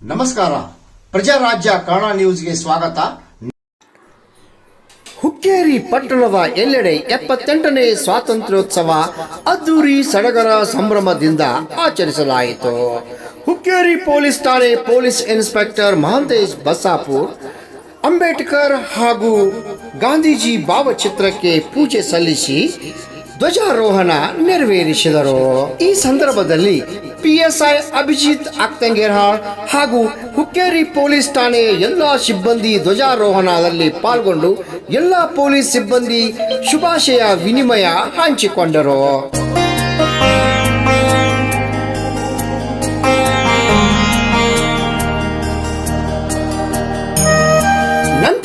ನಮಸ್ಕಾರ. ಪ್ರಜಾರಾಜ್ಯ ಕನ್ನಡ ನ್ಯೂಸ್ಗೆ ಸ್ವಾಗತ. ಹುಕ್ಕೇರಿ ಪಟ್ಟಣದ ಎಲ್ಲೆಡೆ ಎಪ್ಪತ್ತೆಂಟನೇ ಸ್ವಾತಂತ್ರ್ಯೋತ್ಸವ ಅದ್ದೂರಿ ಸಡಗರ ಸಂಭ್ರಮದಿಂದ ಆಚರಿಸಲಾಯಿತು. ಹುಕ್ಕೇರಿ ಪೊಲೀಸ್ ಠಾಣೆ ಪೊಲೀಸ್ ಇನ್ಸ್ಪೆಕ್ಟರ್ ಮಹಾಂತೇಶ್ ಬಸಾಪುರ್ ಅಂಬೇಡ್ಕರ್ ಹಾಗೂ ಗಾಂಧೀಜಿ ಭಾವಚಿತ್ರಕ್ಕೆ ಪೂಜೆ ಸಲ್ಲಿಸಿ ಧ್ವಜಾರೋಹಣ ನೆರವೇರಿಸಿದರು. ಈ ಸಂದರ್ಭದಲ್ಲಿ ಪಿಎಸ್ಐ ಅಭಿಜಿತ್ ಅಕ್ತಂಗೇರ್ಹಾಳ್ ಹಾಗೂ ಹುಕ್ಕೇರಿ ಪೊಲೀಸ್ ಠಾಣೆಯ ಎಲ್ಲ ಸಿಬ್ಬಂದಿ ಧ್ವಜಾರೋಹಣದಲ್ಲಿ ಪಾಲ್ಗೊಂಡು ಎಲ್ಲ ಪೊಲೀಸ್ ಸಿಬ್ಬಂದಿ ಶುಭಾಶಯ ವಿನಿಮಯ ಹಂಚಿಕೊಂಡರು.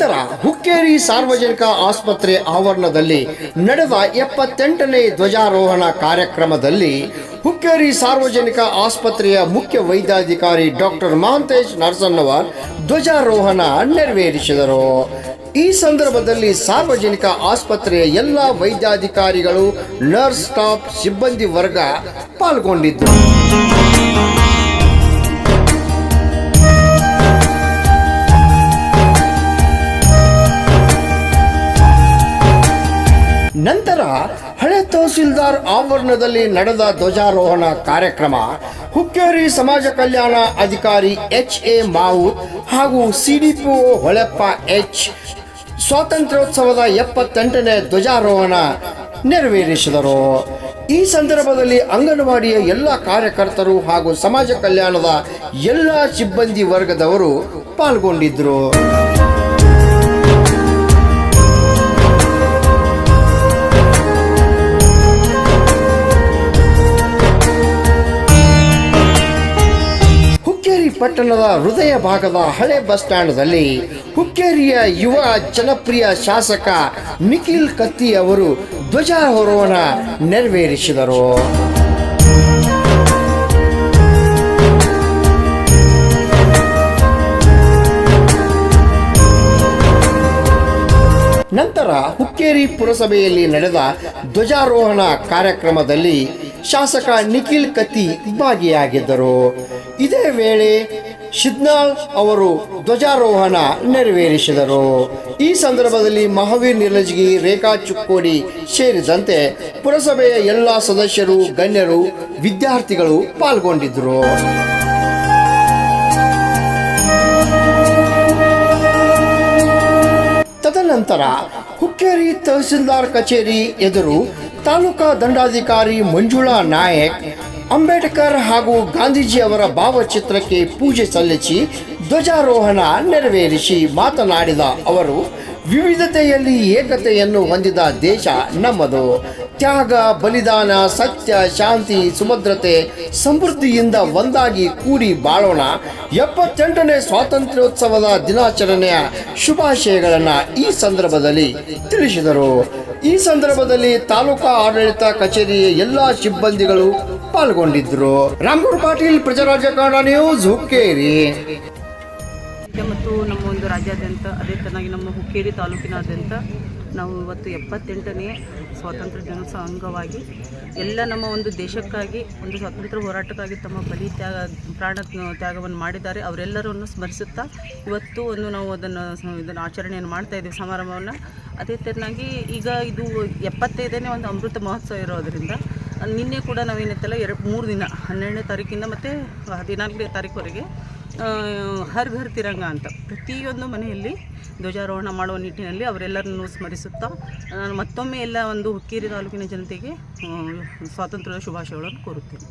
ನಂತರ ಹುಕ್ಕೇರಿ ಸಾರ್ವಜನಿಕ ಆಸ್ಪತ್ರೆ ಆವರಣದಲ್ಲಿ ನಡೆದ ಎಪ್ಪತ್ತೆಂಟನೇ ಧ್ವಜಾರೋಹಣ ಕಾರ್ಯಕ್ರಮದಲ್ಲಿ ಹುಕ್ಕೇರಿ ಸಾರ್ವಜನಿಕ ಆಸ್ಪತ್ರೆಯ ಮುಖ್ಯ ವೈದ್ಯಾಧಿಕಾರಿ ಡಾಕ್ಟರ್ ಮಹಾಂತೇಶ್ ನರಸನ್ನವರ್ ಧ್ವಜಾರೋಹಣ ನೆರವೇರಿಸಿದರು. ಈ ಸಂದರ್ಭದಲ್ಲಿ ಸಾರ್ವಜನಿಕ ಆಸ್ಪತ್ರೆಯ ಎಲ್ಲ ವೈದ್ಯಾಧಿಕಾರಿಗಳು, ನರ್ಸ್, ಸ್ಟಾಫ್, ಸಿಬ್ಬಂದಿ ವರ್ಗ ಪಾಲ್ಗೊಂಡಿದ್ದರು. ನಂತರ ಹಳೆ ತಹಸೀಲ್ದಾರ್ ಆವರಣದಲ್ಲಿ ನಡೆದ ಧ್ವಜಾರೋಹಣ ಕಾರ್ಯಕ್ರಮ ಹುಕ್ಕೇರಿ ಸಮಾಜ ಕಲ್ಯಾಣ ಅಧಿಕಾರಿ ಎಚ್ ಎ ಮಾವು ಹಾಗೂ ಸಿಡಿಪಿಒ ಹೊಳೆಪ್ಪ ಎಚ್ ಸ್ವಾತಂತ್ರ್ಯೋತ್ಸವದ ಎಪ್ಪತ್ತೆಂಟನೇ ಧ್ವಜಾರೋಹಣ ನೆರವೇರಿಸಿದರು. ಈ ಸಂದರ್ಭದಲ್ಲಿ ಅಂಗನವಾಡಿಯ ಎಲ್ಲ ಕಾರ್ಯಕರ್ತರು ಹಾಗೂ ಸಮಾಜ ಕಲ್ಯಾಣದ ಎಲ್ಲ ಸಿಬ್ಬಂದಿ ವರ್ಗದವರು ಪಾಲ್ಗೊಂಡಿದ್ದರು. ಪಟ್ಟಣದ ಹೃದಯ ಭಾಗದ ಹಳೆ ಬಸ್ ಸ್ಟ್ಯಾಂಡ್ನಲ್ಲಿ ಹುಕ್ಕೇರಿಯ ಯುವ ಜನಪ್ರಿಯ ಶಾಸಕ ನಿಖಿಲ್ ಕತ್ತಿ ಅವರು ಧ್ವಜಾರೋಹಣ ನೆರವೇರಿಸಿದರು. ನಂತರ ಹುಕ್ಕೇರಿ ಪುರಸಭೆಯಲ್ಲಿ ನಡೆದ ಧ್ವಜಾರೋಹಣ ಕಾರ್ಯಕ್ರಮದಲ್ಲಿ ಶಾಸಕ ನಿಖಿಲ್ ಕತ್ತಿ ಭಾಗಿಯಾಗಿದ್ದರು. ಇದೇ ವೇಳೆ ಶಿದ್ನಾಳ್ ಅವರು ಧ್ವಜಾರೋಹಣ ನೆರವೇರಿಸಿದರು. ಈ ಸಂದರ್ಭದಲ್ಲಿ ಮಹಾವೀರ್ ನಿರ್ಲಜ್ಗಿ ರೇಖಾ ಚುಕ್ಕೋಡಿ ಸೇರಿದಂತೆ ಪುರಸಭೆಯ ಎಲ್ಲ ಸದಸ್ಯರು, ಗಣ್ಯರು, ವಿದ್ಯಾರ್ಥಿಗಳು ಪಾಲ್ಗೊಂಡಿದ್ದರು. ತದನಂತರ ಹುಕ್ಕೇರಿ ತಹಸೀಲ್ದಾರ್ ಕಚೇರಿ ಎದುರು ತಾಲೂಕಾ ದಂಡಾಧಿಕಾರಿ ಮಂಜುಳಾ ನಾಯಕ್ ಅಂಬೇಡ್ಕರ್ ಹಾಗೂ ಗಾಂಧೀಜಿ ಅವರ ಭಾವಚಿತ್ರಕ್ಕೆ ಪೂಜೆ ಸಲ್ಲಿಸಿ ಧ್ವಜಾರೋಹಣ ನೆರವೇರಿಸಿ ಮಾತನಾಡಿದ ಅವರು, ವಿವಿಧತೆಯಲ್ಲಿ ಏಕತೆಯನ್ನು ಹೊಂದಿದ ದೇಶ ನಮ್ಮದು. ತ್ಯಾಗ, ಬಲಿದಾನ, ಸತ್ಯ, ಶಾಂತಿ, ಸುಭದ್ರತೆ ಸಮೃದ್ಧಿಯಿಂದ ಒಂದಾಗಿ ಕೂಡಿ ಬಾಳೋಣ. ಎಪ್ಪತ್ತೆಂಟನೇ ಸ್ವಾತಂತ್ರ್ಯೋತ್ಸವದ ದಿನಾಚರಣೆಯ ಶುಭಾಶಯಗಳನ್ನು ಈ ಸಂದರ್ಭದಲ್ಲಿ ತಿಳಿಸಿದರು. ಈ ಸಂದರ್ಭದಲ್ಲಿ ತಾಲೂಕಾ ಆಡಳಿತ ಕಚೇರಿಯ ಎಲ್ಲ ಸಿಬ್ಬಂದಿಗಳು ಪಾಲ್ಗೊಂಡಿದ್ದರು ರಾಮಗೌಡ ಪಾಟೀಲ್, ಪ್ರಜಾರಾಜ್ಯ ಕನ್ನಡ ನ್ಯೂಸ್, ಹುಕ್ಕೇರಿ. ಮತ್ತು ನಮ್ಮ ಒಂದು ರಾಜ್ಯಾದ್ಯಂತ, ಅದೇ ತರನಾಗಿ ನಮ್ಮ ಹುಕ್ಕೇರಿ ತಾಲೂಕಿನಾದ್ಯಂತ ನಾವು ಇವತ್ತು ಎಪ್ಪತ್ತೆಂಟನೇ ಸ್ವಾತಂತ್ರ್ಯ ದಿನೋತ್ಸವ ಅಂಗವಾಗಿ ಎಲ್ಲ ನಮ್ಮ ಒಂದು ದೇಶಕ್ಕಾಗಿ, ಒಂದು ಸ್ವಾತಂತ್ರ್ಯ ಹೋರಾಟಕ್ಕಾಗಿ ತಮ್ಮ ಬಲಿ ತ್ಯಾಗ, ಪ್ರಾಣ ತ್ಯಾಗವನ್ನು ಮಾಡಿದ್ದಾರೆ. ಅವರೆಲ್ಲರನ್ನು ಸ್ಮರಿಸುತ್ತಾ ಇವತ್ತು ಒಂದು ನಾವು ಅದನ್ನು, ಇದನ್ನು ಆಚರಣೆಯನ್ನು ಮಾಡ್ತಾ ಇದ್ದೀವಿ, ಸಮಾರಂಭವನ್ನು. ಅದೇ ತೆರನಾಗಿ ಈಗ ಇದು ಎಪ್ಪತ್ತೈದನೇ ಒಂದು ಅಮೃತ ಮಹೋತ್ಸವ ಇರೋದರಿಂದ ನಿನ್ನೆ ಕೂಡ ನಾವೇನೈತಲ್ಲ ಎರಡು ಮೂರು ದಿನ, ಹನ್ನೆರಡನೇ ತಾರೀಕಿಂದ ಮತ್ತು ಹದಿನಾಲ್ಕನೇ ತಾರೀಕುವರೆಗೆ ಹರ್ ಘರ್ ತಿರಂಗ ಅಂತ. ಪ್ರತಿಯೊಂದು ಮನೆಯಲ್ಲಿ ಧ್ವಜಾರೋಹಣ ಮಾಡುವ ನಿಟ್ಟಿನಲ್ಲಿ ಅವರೆಲ್ಲರನ್ನು ಸ್ಮರಿಸುತ್ತಾ ನಾನು ಮತ್ತೊಮ್ಮೆ ಎಲ್ಲ ಒಂದು ಹುಕ್ಕೇರಿ ತಾಲೂಕಿನ ಜನತೆಗೆ ಸ್ವಾತಂತ್ರ್ಯದ ಶುಭಾಶಯಗಳನ್ನು ಕೋರುತ್ತೇನೆ.